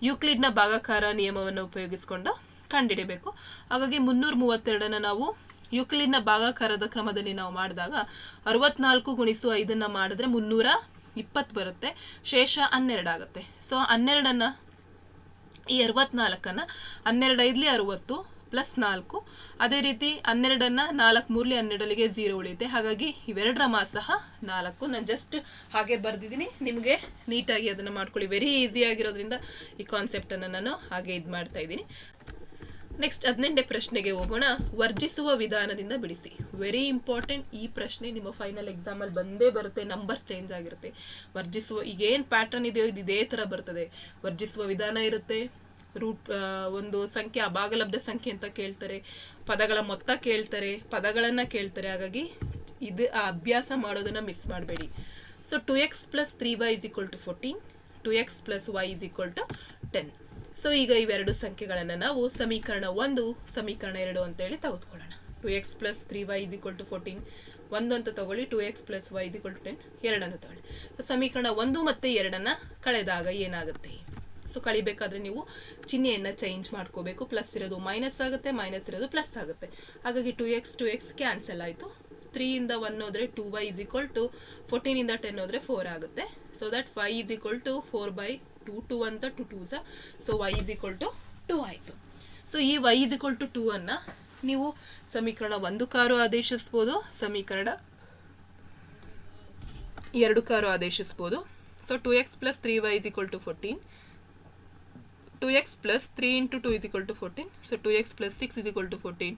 ಯೂಕ್ಲಿಡ್ನ ಭಾಗಾಕಾರ ನಿಯಮವನ್ನು ಉಪಯೋಗಿಸಿಕೊಂಡು ಕಂಡುಹಿಡಿಬೇಕು ಹಾಗಾಗಿ ಮುನ್ನೂರ ಮೂವತ್ತೆರಡನ್ನ ನಾವು ಯುಕ್ಲಿಡ್ನ ಭಾಗಾಕಾರದ ಕ್ರಮದಲ್ಲಿ ನಾವು ಮಾಡಿದಾಗ, ಅರವತ್ನಾಲ್ಕು ಗುಣಿಸು ಐದನ್ನ ಮಾಡಿದ್ರೆ ಮುನ್ನೂರ ಇಪ್ಪತ್ತು ಬರುತ್ತೆ, ಶೇಷ ಹನ್ನೆರಡಾಗುತ್ತೆ ಸೊ ಹನ್ನೆರಡನ್ನು, ಈ ಅರವತ್ನಾಲ್ಕನ್ನ ಹನ್ನೆರಡು ಐದ್ಲಿ ಅರವತ್ತು ಪ್ಲಸ್ ನಾಲ್ಕು, ಅದೇ ರೀತಿ ಹನ್ನೆರಡನ್ನು ನಾಲ್ಕು ಮೂರ್ಲಿ ಹನ್ನೆರಡಲ್ಲಿಗೆ ಝೀರೋ ಉಳಿಯುತ್ತೆ. ಹಾಗಾಗಿ ಇವೆರಡರ ಮಾಸ ಸಹ ನಾಲ್ಕು. ನಾನು ಜಸ್ಟ್ ಹಾಗೆ ಬರ್ದಿದ್ದೀನಿ. ನಿಮಗೆ ನೀಟಾಗಿ ಅದನ್ನು ಮಾಡ್ಕೊಳ್ಳಿ. ವೆರಿ ಈಸಿ ಆಗಿರೋದ್ರಿಂದ ಈ ಕಾನ್ಸೆಪ್ಟನ್ನು ನಾನು ಹಾಗೆ ಇದು ಮಾಡ್ತಾ ಇದ್ದೀನಿ. ನೆಕ್ಸ್ಟ್ ಹದಿನೆಂಟನೇ ಪ್ರಶ್ನೆಗೆ ಹೋಗೋಣ. ವರ್ಜಿಸುವ ವಿಧಾನದಿಂದ ಬಿಡಿಸಿ. ವೆರಿ ಇಂಪಾರ್ಟೆಂಟ್ ಈ ಪ್ರಶ್ನೆ ನಿಮ್ಮ ಫೈನಲ್ ಎಕ್ಸಾಮಲ್ಲಿ ಬಂದೇ ಬರುತ್ತೆ ನಂಬರ್ ಚೇಂಜ್ ಆಗಿರುತ್ತೆ. ವರ್ಜಿಸುವ, ಈಗೇನು ಪ್ಯಾಟರ್ನ್ ಇದೆಯೋ, ಇದು ಇದೇ ಥರ ಬರ್ತದೆ. ವರ್ಜಿಸುವ ವಿಧಾನ ಇರುತ್ತೆ. ರೂಟ್ ಒಂದು ಸಂಖ್ಯೆ, ಅಭಾಗಲಬ್ಧ ಸಂಖ್ಯೆ ಅಂತ ಕೇಳ್ತಾರೆ. ಪದಗಳ ಮೊತ್ತ ಕೇಳ್ತಾರೆ, ಪದಗಳನ್ನು ಕೇಳ್ತಾರೆ. ಹಾಗಾಗಿ ಇದು ಆ ಅಭ್ಯಾಸ ಮಾಡೋದನ್ನು ಮಿಸ್ ಮಾಡಬೇಡಿ. So two X plus three Y is equal to fourteen two X plus Y is equal to ten so ಈಗ ಇವೆರಡು ಸಂಖ್ಯೆಗಳನ್ನು ನಾವು ಸಮೀಕರಣ ಒಂದು, ಸಮೀಕರಣ ಎರಡು ಅಂತೇಳಿ ತೆಗೆದುಕೊಳ್ಳೋಣ. Two X plus three Y is equal to fourteen ಒಂದು ಅಂತ ತಗೊಳ್ಳಿ two X plus Y is equal to ten ಎರಡನ್ನು ತಗೊಳ್ಳಿ. ಸೊ ಸಮೀಕರಣ ಒಂದು ಮತ್ತು ಎರಡನ್ನು ಕಳೆದಾಗ ಏನಾಗುತ್ತೆ? ಸೊ ಕಳಿಬೇಕಾದ್ರೆ ನೀವು ಚಿಹ್ನೆಯನ್ನು ಚೇಂಜ್ ಮಾಡ್ಕೋಬೇಕು. ಪ್ಲಸ್ ಇರೋದು ಮೈನಸ್ ಆಗುತ್ತೆ ಮೈನಸ್ ಇರೋದು ಪ್ಲಸ್ ಆಗುತ್ತೆ. ಹಾಗಾಗಿ two X two X cancel ಆಯಿತು. ತ್ರೀಯಿಂದ ಒನ್ ಹೋದರೆ two Y is equal to ಫೋರ್ಟೀನಿಂದ ten ಹೋದರೆ ಫೋರ್ ಆಗುತ್ತೆ. So that Y is equal to four by two two ಅಂತ ಟು ಟೂ ಸ. So Y is equal to two ಆಯಿತು. So ಈ Y is equal to two ಅನ್ನು ನೀವು ಸಮೀಕರಣ ಒಂದು ಕಾರು ಆದೇಶಿಸ್ಬೋದು, ಸಮೀಕರಣ ಎರಡು ಕಾರು ಆದೇಶಿಸ್ಬೋದು. So two X plus three Y is equal to fourteen two X plus three into two is equal to fourteen so two X plus six is equal to fourteen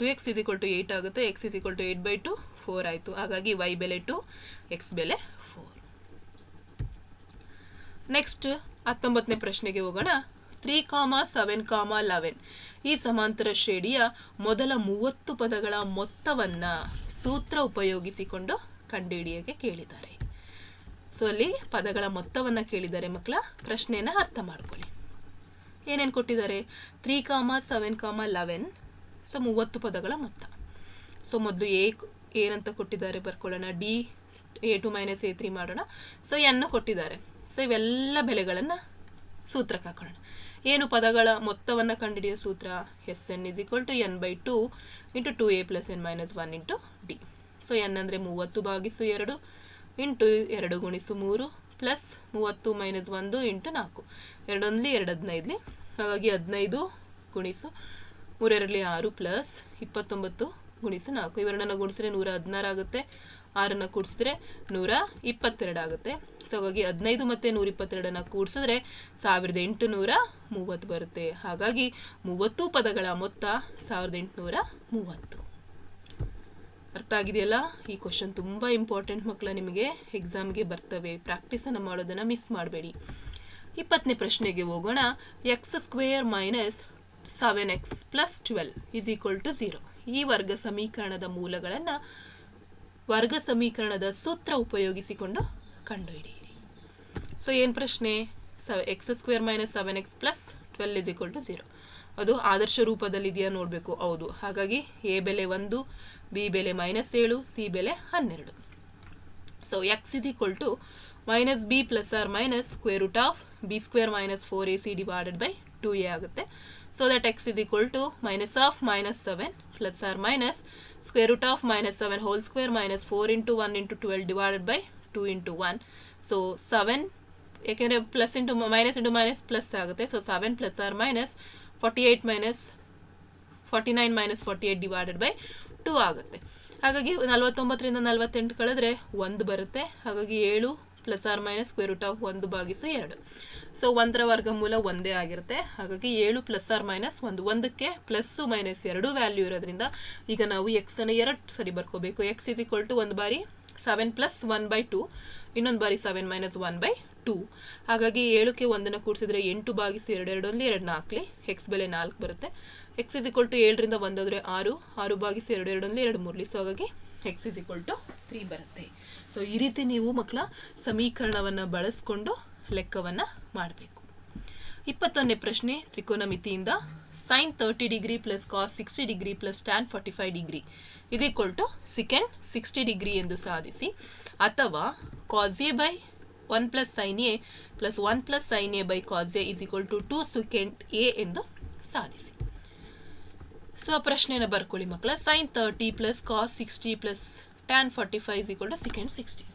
two X is equal to eight ಆಗುತ್ತೆ. X is equal to eight by two four ಆಯಿತು. ಹಾಗಾಗಿ Y ಬೆಲೆ to X ಬೆಲೆ next ಹತ್ತೊಂಬತ್ತನೇ ಪ್ರಶ್ನೆಗೆ ಹೋಗೋಣ. Three comma seven comma eleven ಈ ಸಮಾಂತರ ಶ್ರೇಣಿಯ ಮೊದಲ ಮೂವತ್ತು ಪದಗಳ ಮೊತ್ತವನ್ನು ಸೂತ್ರ ಉಪಯೋಗಿಸಿಕೊಂಡು ಕಂಡುಹಿಡಿಯಕ್ಕೆ ಕೇಳಿದ್ದಾರೆ. ಸೊ ಅಲ್ಲಿ ಪದಗಳ ಮೊತ್ತವನ್ನು ಕೇಳಿದ್ದಾರೆ ಮಕ್ಕಳ, ಪ್ರಶ್ನೆಯನ್ನು ಅರ್ಥ ಮಾಡ್ಕೊಳ್ಳಿ. ಏನೇನು ಕೊಟ್ಟಿದ್ದಾರೆ? Three comma seven comma eleven so ಮೂವತ್ತು ಪದಗಳ ಮೊತ್ತ. ಸೊ ಮೊದಲು ಎ ಏನಂತ ಕೊಟ್ಟಿದ್ದಾರೆ ಬರ್ಕೊಳ್ಳೋಣ. D A two minus A three ಮಾಡೋಣ. ಸೊ ಎನ್ನು ಕೊಟ್ಟಿದ್ದಾರೆ. ಸೊ ಇವೆಲ್ಲ ಬೆಲೆಗಳನ್ನು ಸೂತ್ರಕ್ಕೆ ಹಾಕೋಣ. ಏನು ಪದಗಳ ಮೊತ್ತವನ್ನು ಕಂಡುಹಿಡಿಯೋ ಸೂತ್ರ? S N is equal to N by two into two A plus N minus one into D so N ಅಂದರೆ ಮೂವತ್ತು ಭಾಗಿಸು ಎರಡು ಇಂಟು ಎರಡು ಗುಣಿಸು ಮೂರು ಪ್ಲಸ್ ಮೂವತ್ತು ಮೈನಸ್ ಒಂದು ಇಂಟು ನಾಲ್ಕು. ಎರಡೊಂದ್ಲಿ ಎರಡು ಹದಿನೈದಲಿ ಹಾಗಾಗಿ ಹದಿನೈದು ಗುಣಿಸು ಮೂರೆರಡಲಿ ಆರು ಪ್ಲಸ್ ಇಪ್ಪತ್ತೊಂಬತ್ತು ಗುಣಿಸು ನಾಲ್ಕು. ಇವೆರಡನ್ನ ಗುಣಿಸಿದ್ರೆ ನೂರ ಹದಿನಾರು ಆಗುತ್ತೆ. ಆರನ್ನು ಕೂಡಿಸಿದ್ರೆ ನೂರ ಇಪ್ಪತ್ತೆರಡು ಆಗುತ್ತೆ. ಹಾಗಾಗಿ ಹದಿನೈದು ಮತ್ತೆ ನೂರ ಇಪ್ಪತ್ತೆರಡನ್ನು ಕೂಡಿಸಿದ್ರೆ ಸಾವಿರದ ಎಂಟುನೂರ ಮೂವತ್ತು ಬರುತ್ತೆ. ಹಾಗಾಗಿ ಮೂವತ್ತು ಪದಗಳ ಮೊತ್ತ ಸಾವಿರದ ಎಂಟುನೂರ ಮೂವತ್ತು. ಅರ್ಥ ಆಗಿದೆಯಲ್ಲ? ಈ ಕ್ವಶನ್ ತುಂಬ ಇಂಪಾರ್ಟೆಂಟ್ ಮಕ್ಕಳ ನಿಮಗೆ ಎಕ್ಸಾಮ್ಗೆ ಬರ್ತವೆ. ಪ್ರಾಕ್ಟೀಸನ್ನು ಮಾಡೋದನ್ನು ಮಿಸ್ ಮಾಡಬೇಡಿ. ಇಪ್ಪತ್ತನೇ ಪ್ರಶ್ನೆಗೆ ಹೋಗೋಣ. X square minus seven X plus twelve is equal to zero ಈ ವರ್ಗ ಸಮೀಕರಣದ ಮೂಲಗಳನ್ನು ವರ್ಗ ಸಮೀಕರಣದ ಸೂತ್ರ ಉಪಯೋಗಿಸಿಕೊಂಡು ಕಂಡುಹಿಡಿಯಿರಿ ಸೊ ಏನು ಪ್ರಶ್ನೆ? ಸ X square minus seven X plus twelve is equal to zero ಅದು ಆದರ್ಶ ರೂಪದಲ್ಲಿ ಇದೆಯಾ ನೋಡಬೇಕು. ಹೌದು. ಹಾಗಾಗಿ ಎ ಬೆಲೆ ಒಂದು ಬಿ ಬೆಲೆ ಮೈನಸ್ ಏಳು ಸಿ ಬೆಲೆ ಹನ್ನೆರಡು. So X is equal to minus B plus or minus square root of B square minus four A C divided by two A ಆಗುತ್ತೆ. So that X is equal to minus of minus seven plus or minus square root of minus seven whole square minus four into one into twelve divided by two into one so seven ಯಾಕೆಂದರೆ plus into minus into minus plus ಆಗುತ್ತೆ. So seven plus or minus forty eight minus forty nine minus forty eight divided by two ಆಗುತ್ತೆ. ಹಾಗಾಗಿ ನಲ್ವತ್ತೊಂಬತ್ತರಿಂದ ನಲ್ವತ್ತೆಂಟು ಕಳೆದ್ರೆ ಒಂದು ಬರುತ್ತೆ. ಹಾಗಾಗಿ ಏಳು plus or minus square root of ಒಂದು ಭಾಗಿಸು ಎರಡು. ಸೊ ಒಂದರ ವರ್ಗಮೂಲ ಒಂದೇ ಆಗಿರುತ್ತೆ. ಹಾಗಾಗಿ ಏಳು ಪ್ಲಸ್ ಆರ್ ಮೈನಸ್ ಒಂದು. ಒಂದಕ್ಕೆ ಪ್ಲಸ್ಸು ಮೈನಸ್ ಎರಡು ವ್ಯಾಲ್ಯೂ ಇರೋದ್ರಿಂದ ಈಗ ನಾವು ಎಕ್ಸನ್ನು ಎರಡು ಸರಿ ಬರ್ಕೋಬೇಕು. ಎಕ್ಸ್ ಇಸ್ ಈಕ್ವಲ್ ಟು ಒಂದು ಬಾರಿ seven plus one by two ಇನ್ನೊಂದು ಬಾರಿ seven minus one by two ಹಾಗಾಗಿ ಏಳಕ್ಕೆ ಒಂದನ್ನು ಕೂಡಿಸಿದ್ರೆ ಎಂಟು ಬಾಗಿಸಿ ಎರಡು ಎರಡಲ್ಲಿ ಎರಡು ನಾಲ್ಕಲಿ ಎಕ್ಸ್ ಬೆಲೆ ನಾಲ್ಕು ಬರುತ್ತೆ. ಎಕ್ಸ್ ಇಸ್ ಈಕ್ವಲ್ ಟು ಏಳರಿಂದ ಒಂದಾದರೆ ಆರು ಆರು ಬಾಗಿಸಿ ಎರಡು ಎರಡಲ್ಲಿ ಎರಡು ಮೂರಲಿ ಸೊ ಹಾಗಾಗಿ X is equal to three ಬರುತ್ತೆ. ಸೊ ಈ ರೀತಿ ನೀವು ಮಕ್ಕಳ ಸಮೀಕರಣವನ್ನು ಬಳಸ್ಕೊಂಡು ಲೆಕ್ಕವನ್ನು ಮಾಡಬೇಕು. ಇಪ್ಪತ್ತೊಂದನೇ ಪ್ರಶ್ನೆ, ತ್ರಿಕೋನಮಿತಿಯಿಂದ sine thirty degree plus cos sixty degree plus tan forty five degree ಇದು equal to second sixty degree ಎಂದು ಸಾಧಿಸಿ ಅಥವಾ cos A by one plus sine A plus one plus sine A by cos A is equal to two second A ಎಂದು ಸಾಧಿಸಿ. So ಪ್ರಶ್ನೆಯನ್ನು ಬರ್ಕೊಳ್ಳಿ ಮಕ್ಕಳ sine thirty plus cos sixty plus tan forty five is equal to second sixty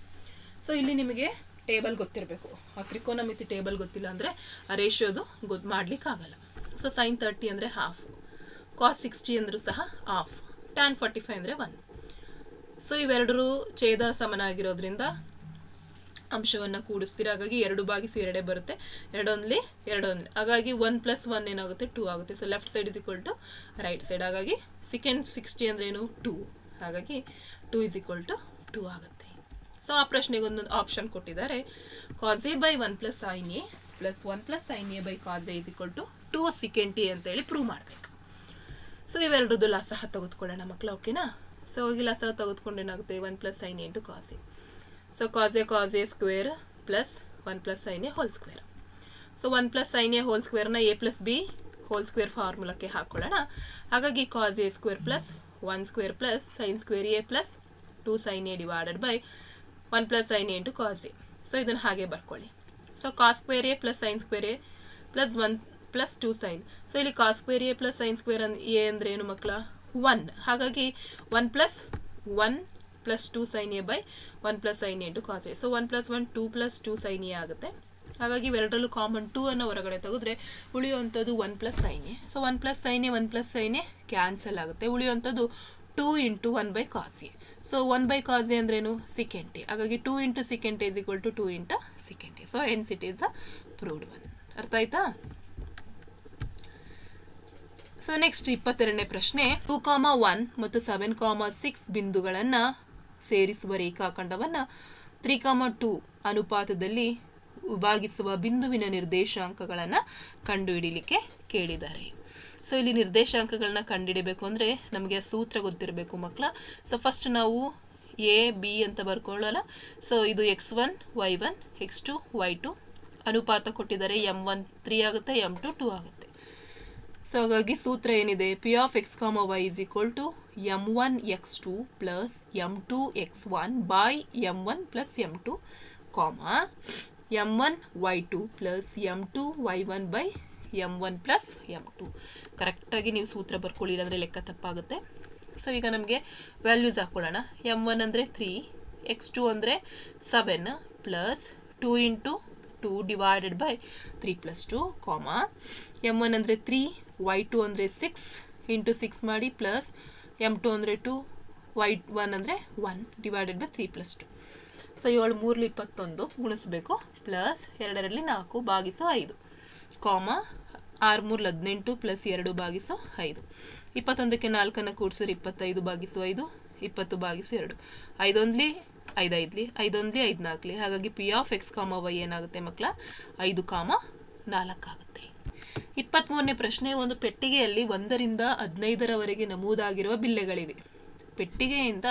so ಇಲ್ಲಿ ನಿಮಗೆ table ಗೊತ್ತಿರಬೇಕು. ಆ ತ್ರಿಕೋನಮಿತಿ table ಗೊತ್ತಿಲ್ಲ ಅಂದರೆ ಆ ರೇಷಿಯೋದು ಗೊತ್ತು ಮಾಡ್ಲಿಕ್ಕೆ ಆಗಲ್ಲ ಸೊ ಸೈನ್ ತರ್ಟಿ ಅಂದರೆ ಹಾಫ್ ಕಾಸ್ ಸಿಕ್ಸ್ಟಿ ಅಂದರೂ ಸಹ ಹಾಫ್ ಟ್ಯಾನ್ ಫಾರ್ಟಿ ಫೈವ್ ಅಂದರೆ ಒನ್ ಸೊ ಇವೆರಡರೂ ಛೇದ ಸಮನಾಗಿರೋದ್ರಿಂದ ಅಂಶವನ್ನು ಕೂಡಿಸ್ತೀರ. ಹಾಗಾಗಿ ಎರಡು ಭಾಗಿಸಿ ಎರಡೇ ಬರುತ್ತೆ. ಎರಡೊಂದ್ಲಿ ಎರಡೊಂದ್ಲಿ. ಹಾಗಾಗಿ ಒನ್ ಪ್ಲಸ್ ಒನ್ ಏನಾಗುತ್ತೆ? ಟೂ ಆಗುತ್ತೆ. So left side is equal to right side ಹಾಗಾಗಿ ಸೆಕೆಂಡ್ ಸಿಕ್ಸ್ಟಿ ಅಂದ್ರೆ ಏನು? ಟೂ ಹಾಗಾಗಿ two is equal to two ಆಗುತ್ತೆ. ಸೊ ಆ ಪ್ರಶ್ನೆಗೆ ಒಂದೊಂದು ಆಪ್ಷನ್ ಕೊಟ್ಟಿದ್ದಾರೆ. Cos by one plus sine A plus one plus sine A by cos is equal to two second A ಅಂತೇಳಿ ಪ್ರೂವ್ ಮಾಡಬೇಕು. ಸೊ ಇವೆರಡರದ್ದು ಲಸಹ ತೆಗೆದುಕೊಳ್ಳೋಣ ಮಕ್ಕಳು ಓಕೆನಾ ಸೊ ಹೋಗಿಲ್ಲ ಲಸಹ ತೆಗೆದುಕೊಂಡು ಏನಾಗುತ್ತೆ? One plus sine into cos so cos A cos A square plus one plus sine A whole square so one plus sine A whole ಸ್ಕ್ವೇರ್ನ A plus B whole square ಫಾರ್ಮುಲಾಕ್ಕೆ ಹಾಕ್ಕೊಳ್ಳೋಣ ಹಾಗಾಗಿ cos A square plus one square plus sine square A plus two sine A divided by one plus sine A into cos A so ಇದನ್ನು ಹಾಗೆ ಬರ್ಕೊಳ್ಳಿ. So cos square A plus sine square A plus one plus two sine so ಇಲ್ಲಿ cos square A plus sine square an A ಅಂದರೆ ಏನು ಮಕ್ಕಳ one. ಹಾಗಾಗಿ one plus one plus two sine A by one plus sine A to cos A so one plus one, two plus two sine A ಆಗುತ್ತೆ. ಹಾಗಾಗಿ ಇವೆರಡರಲ್ಲೂ common two ಅನ್ನು ಹೊರಗಡೆ ತೆಗೆದ್ರೆ ಉಳಿಯುವಂಥದ್ದು one plus sine A so one plus sine A one plus sine A cancel ಆಗುತ್ತೆ. ಉಳಿಯುವಂಥದ್ದು two into one by cos A so one by cos A ಅಂದ್ರೇನು? Second A ಹಾಗಾಗಿ two into second is equal to two into second A so hence it is a proved one ಅರ್ಥ ಆಯ್ತಾ? So next ಇಪ್ಪತ್ತೆರಡನೇ ಪ್ರಶ್ನೆ two comma one ಮತ್ತು seven comma six ಬಿಂದುಗಳನ್ನು ಸೇರಿಸುವ ರೇಖಾಖಂಡವನ್ನು three comma two ಅನುಪಾತದಲ್ಲಿ ವಿಭಾಗಿಸುವ ಬಿಂದುವಿನ ನಿರ್ದೇಶಾಂಕಗಳನ್ನು ಕಂಡುಹಿಡಿಲಿಕ್ಕೆ ಕೇಳಿದ್ದಾರೆ. ಸೊ ಇಲ್ಲಿ ನಿರ್ದೇಶಾಂಕಗಳನ್ನ ಕಂಡುಹಿಡಿಬೇಕು ಅಂದರೆ ನಮಗೆ ಸೂತ್ರ ಗೊತ್ತಿರಬೇಕು ಮಕ್ಕಳ ಸೊ ಫಸ್ಟ್ ನಾವು ಎ ಬಿ ಅಂತ ಬರ್ಕೊಳ್ಳೋಣ ಸೊ ಇದು X one Y one X two Y two ಅನುಪಾತ ಕೊಟ್ಟಿದ್ದಾರೆ. ಎಂ ಒನ್ ತ್ರೀ ಆಗುತ್ತೆ ಎಂ ಟು ಟೂ ಆಗುತ್ತೆ. ಸೊ ಹಾಗಾಗಿ ಸೂತ್ರ ಏನಿದೆ? P of X comma Y is equal to M one X two plus M two X one by M one plus M two comma M one Y two plus M two Y one by M one plus M two ಕರೆಕ್ಟಾಗಿ ನೀವು ಸೂತ್ರ ಬರ್ಕೊಳ್ಳಿ ಇಲ್ಲಾಂದರೆ ಲೆಕ್ಕ ತಪ್ಪಾಗುತ್ತೆ. So ಈಗ ನಮಗೆ values ಹಾಕ್ಕೊಳ್ಳೋಣ ಎಂ ಒನ್ ಅಂದರೆ ತ್ರೀ ಎಕ್ಸ್ ಟು ಅಂದರೆ seven plus two into two divided by three plus two comma M one ಅಂದರೆ ತ್ರೀ ವೈ ಟು ಅಂದರೆ ಸಿಕ್ಸ್ ಇಂಟು ಸಿಕ್ಸ್ ಮಾಡಿ ಪ್ಲಸ್ ಎಂ ಟು ಅಂದರೆ ಟು ವೈ ಒನ್ ಅಂದರೆ one divided by three plus two so ಏಳು ಮೂರಲ್ಲಿ ಇಪ್ಪತ್ತೊಂದು ಗುಣಿಸ್ಬೇಕು. Plus ಎರಡರಲ್ಲಿ ನಾಲ್ಕು ಬಾಗಿಸು ಐದು. ಕಾಮ ಆರು ಮೂರಲ್ಲಿ ಹದಿನೆಂಟು ಪ್ಲಸ್ ಎರಡು ಬಾಗಿಸು ಐದು. ಇಪ್ಪತ್ತೊಂದಕ್ಕೆ ನಾಲ್ಕನ್ನು ಕೂಡಿಸಿದ್ರೆ ಇಪ್ಪತ್ತೈದು ಬಾಗಿಸು ಐದು, ಇಪ್ಪತ್ತು ಬಾಗಿಸು ಎರಡು. ಐದೊಂದ್ಲಿ ಐದೈದ್ಲಿ ಐದೊಂದ್ಲಿ ಐದು ನಾಲ್ಕಲಿ ಹಾಗಾಗಿ P of X comma Y ಏನಾಗುತ್ತೆ ಮಕ್ಕಳ? ಐದು ಕಾಮ ನಾಲ್ಕಾಗುತ್ತೆ ಇಪ್ಪತ್ತ್ಮೂರನೇ ಪ್ರಶ್ನೆ, ಒಂದು ಪೆಟ್ಟಿಗೆಯಲ್ಲಿ ಒಂದರಿಂದ ಹದಿನೈದರವರೆಗೆ ನಮೂದಾಗಿರುವ ಬಿಲ್ಲೆಗಳಿವೆ. ಪೆಟ್ಟಿಗೆಯಿಂದ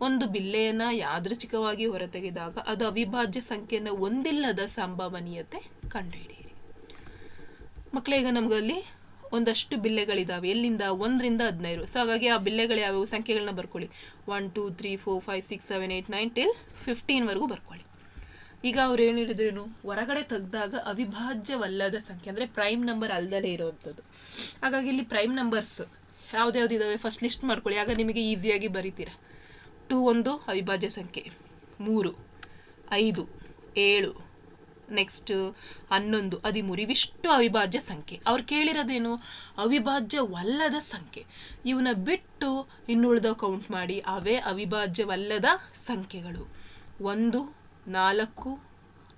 ಒಂದು ಬಿಲ್ಲೆಯನ್ನು ಯಾದೃಚ್ಛಿಕವಾಗಿ ಹೊರತೆಗೆದಾಗ ಅದು ಅವಿಭಾಜ್ಯ ಸಂಖ್ಯೆಯನ್ನು ಒಂದಿಲ್ಲದ ಸಂಭವನೀಯತೆ ಕಂಡುಹಿಡಿಯಿರಿ. ಮಕ್ಕಳೇ ಈಗ ನಮಗಲ್ಲಿ ಒಂದಷ್ಟು ಬಿಲ್ಲೆಗಳಿದ್ದಾವೆ ಎಲ್ಲಿಂದ? ಒಂದರಿಂದ ಹದಿನೈದು. ಸೊ ಹಾಗಾಗಿ ಆ ಬಿಲ್ಲೆಗಳು ಯಾವ್ಯಾವ? ಸಂಖ್ಯೆಗಳನ್ನ ಬರ್ಕೊಳ್ಳಿ. One two three four five six seven eight nine till ಫಿಫ್ಟೀನ್ವರೆಗೂ ಬರ್ಕೊಳ್ಳಿ. ಈಗ ಅವ್ರು ಏನು ಹೇಳಿದ್ರೇನು ಹೊರಗಡೆ ತೆಗ್ದಾಗ ಅವಿಭಾಜ್ಯವಲ್ಲದ ಸಂಖ್ಯೆ, ಅಂದರೆ ಪ್ರೈಮ್ ನಂಬರ್ ಅಲ್ಲದಲೇ ಇರೋವಂಥದ್ದು ಹಾಗಾಗಿ ಇಲ್ಲಿ ಪ್ರೈಮ್ ನಂಬರ್ಸ್ ಯಾವ್ದ್ಯಾವ್ದು ಇದಾವೆ ಫಸ್ಟ್ ಲಿಸ್ಟ್ ಮಾಡ್ಕೊಳ್ಳಿ. ಆಗ ನಿಮಗೆ ಈಸಿಯಾಗಿ ಬರೀತೀರ. ಟೂ ಒಂದು ಅವಿಭಾಜ್ಯ ಸಂಖ್ಯೆ, ಮೂರು, ಐದು, ಏಳು ನೆಕ್ಸ್ಟ್ ಹನ್ನೊಂದು, ಹದಿಮೂರು, ಇವಿಷ್ಟು ಅವಿಭಾಜ್ಯ ಸಂಖ್ಯೆ. ಅವ್ರು ಕೇಳಿರೋದೇನು? ಅವಿಭಾಜ್ಯವಲ್ಲದ ಸಂಖ್ಯೆ. ಇವನ್ನ ಬಿಟ್ಟು ಇನ್ನುಳಿದ ಕೌಂಟ್ ಮಾಡಿ, ಅವೇ ಅವಿಭಾಜ್ಯವಲ್ಲದ ಸಂಖ್ಯೆಗಳು. ಒಂದು ನಾಲ್ಕು,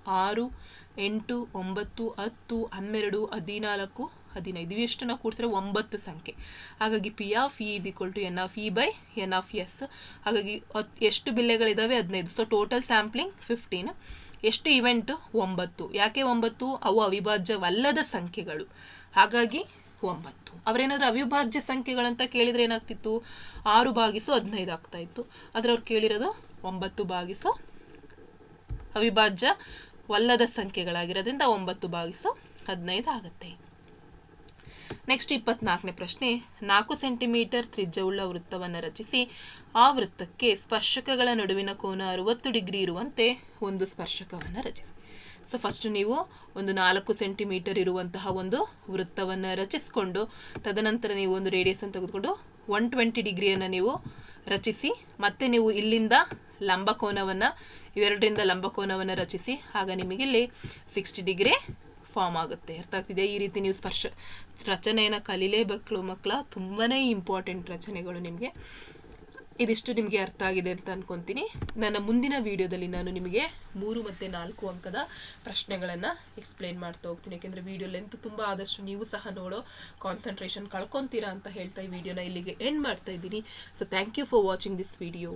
ಆರು, ಎಂಟು, ಒಂಬತ್ತು, ಹತ್ತು, ಹನ್ನೆರಡು, ಹದಿನಾಲ್ಕು, ಹದಿನೈದು. ಇವಿಷ್ಟು ನಾವು ಕೂಡಿಸಿದ್ರೆ ಒಂಬತ್ತು ಸಂಖ್ಯೆ. ಹಾಗಾಗಿ P of E is equal to N of E by N of S ಹಾಗಾಗಿ ಎಷ್ಟು ಬಿಲ್ಲೆಗಳಿದ್ದಾವೆ ಹದಿನೈದು. ಸೊ ಟೋಟಲ್ ಸ್ಯಾಂಪ್ಲಿಂಗ್ ಫಿಫ್ಟೀನ್ ಎಷ್ಟು ಇವೆಂಟು ಒಂಬತ್ತು. ಯಾಕೆ ಒಂಬತ್ತು? ಅವು ಅವಿಭಾಜ್ಯವಲ್ಲದ ಸಂಖ್ಯೆಗಳು. ಹಾಗಾಗಿ ಒಂಬತ್ತು. ಅವರೇನಾದರೂ ಅವಿಭಾಜ್ಯ ಸಂಖ್ಯೆಗಳಂತ ಕೇಳಿದ್ರೆ ಏನಾಗ್ತಿತ್ತು? ಆರು ಭಾಗಿಸು ಹದಿನೈದು ಆಗ್ತಾಯಿತ್ತು ಆದರೆ ಅವ್ರು ಕೇಳಿರೋದು ಒಂಬತ್ತು ಅವಿಭಾಜ್ಯವಲ್ಲದ ಸಂಖ್ಯೆಗಳಾಗಿರೋದ್ರಿಂದ ಒಂಬತ್ತು ಭಾಗಿಸು ಹದಿನೈದು ಆಗುತ್ತೆ. ನೆಕ್ಸ್ಟ್ ಇಪ್ಪತ್ನಾಲ್ಕನೇ ಪ್ರಶ್ನೆ, ನಾಲ್ಕು ಸೆಂಟಿಮೀಟರ್ ತ್ರಿಜ್ಯವುಳ್ಳ ವೃತ್ತವನ್ನು ರಚಿಸಿ ಆ ವೃತ್ತಕ್ಕೆ ಸ್ಪರ್ಶಕಗಳ ನಡುವಿನ ಕೋನ ಅರುವತ್ತು ಡಿಗ್ರಿ ಇರುವಂತೆ ಒಂದು ಸ್ಪರ್ಶಕವನ್ನು ರಚಿಸಿ. ಸೊ ಫಸ್ಟ್ ನೀವು ಒಂದು ನಾಲ್ಕು ಸೆಂಟಿಮೀಟರ್ ಇರುವಂತಹ ಒಂದು ವೃತ್ತವನ್ನು ರಚಿಸಿಕೊಂಡು, ತದನಂತರ ನೀವು ಒಂದು ರೇಡಿಯಸನ್ನು ತೆಗೆದುಕೊಂಡು ಒನ್ ಟ್ವೆಂಟಿ ಡಿಗ್ರಿಯನ್ನು ನೀವು ರಚಿಸಿ, ಮತ್ತೆ ನೀವು ಇಲ್ಲಿಂದ ಲಂಬಕೋನವನ್ನು ಇವೆರಡರಿಂದ ಲಂಬಕೋನವನ್ನು ರಚಿಸಿ, ಆಗ ನಿಮಗಿಲ್ಲಿ ಸಿಕ್ಸ್ಟಿ ಡಿಗ್ರಿ ಫಾರ್ಮ್ ಆಗುತ್ತೆ. ಅರ್ಥ ಆಗ್ತಿದೆ ಈ ರೀತಿ ನೀವು ಸ್ಪರ್ಶ, ರಚನೆಯನ್ನು ಕಲೀಲೇಬೇಕು ಮಕ್ಕಳ. ತುಂಬಾ ಇಂಪಾರ್ಟೆಂಟ್ ರಚನೆಗಳು ನಿಮಗೆ. ಇದಿಷ್ಟು ನಿಮಗೆ ಅರ್ಥ ಆಗಿದೆ ಅಂತ ಅನ್ಕೊಂತೀನಿ. ನನ್ನ ಮುಂದಿನ ವಿಡಿಯೋದಲ್ಲಿ ನಾನು ನಿಮಗೆ ಮೂರು ಮತ್ತು ನಾಲ್ಕು ಅಂಕದ ಪ್ರಶ್ನೆಗಳನ್ನು ಎಕ್ಸ್ಪ್ಲೇನ್ ಮಾಡ್ತಾ ಹೋಗ್ತೀನಿ. ಯಾಕೆಂದರೆ ವಿಡಿಯೋ ಲೆಂತ್ ತುಂಬ ಆದಷ್ಟು ನೀವು ಸಹ ನೋಡೋ ಕಾನ್ಸಂಟ್ರೇಷನ್ ಕಳ್ಕೊತೀರಾ ಅಂತ ಹೇಳ್ತಾ ಈ ವಿಡಿಯೋನ ಇಲ್ಲಿಗೆ ಎಂಡ್ ಮಾಡ್ತಾ ಇದ್ದೀನಿ. So thank you for watching this video